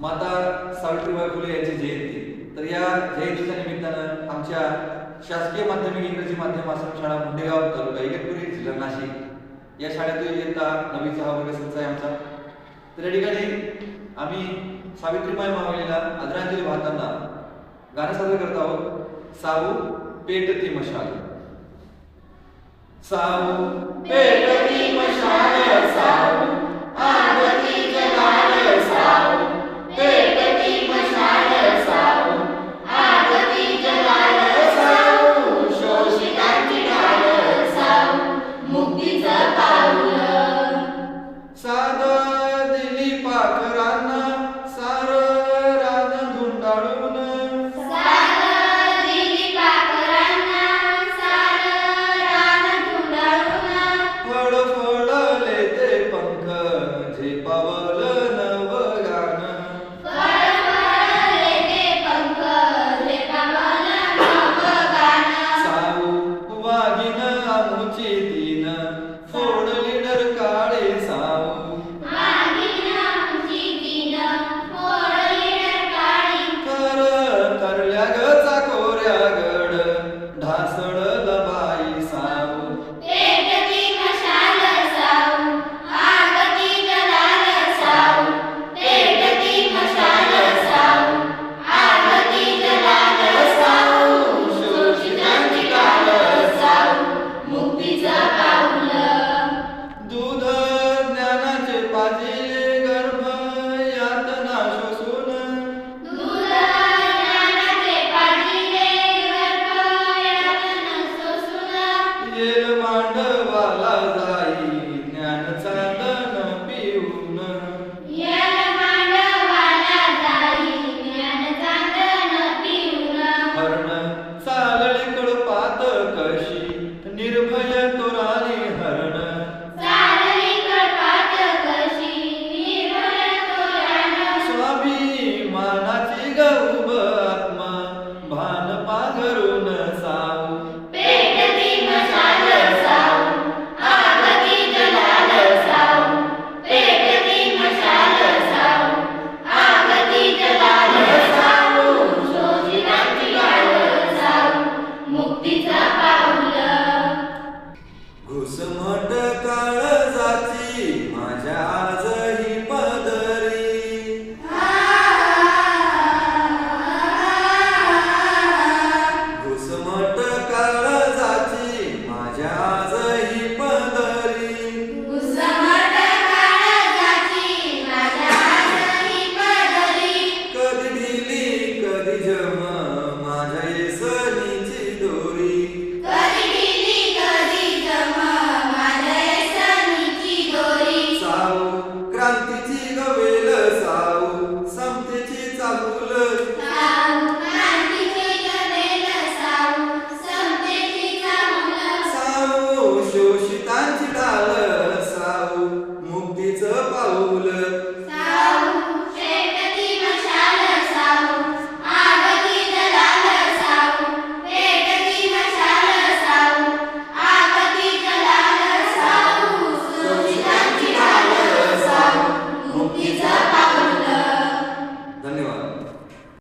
माता सावित्रीबाई फुले यांची जयंती. तर या जयंतीच्या निमित्तानं आमच्या शासकीय माध्यमिक इंग्रजी माध्यम आश्रम शाळा मुंडेगाव तालुका इगतपुरी जिल्हा नाशिक. या शाळेतून इयत्ता नवी सहा वर्ग संच आहे आमचा. तर या ठिकाणी आम्ही सावित्रीबाई मावळीला आदरांजली वाहताना गाणं सादर करत आहोत. साऊ पेटती मशाल. साऊ पेटती मशाल साऊ la la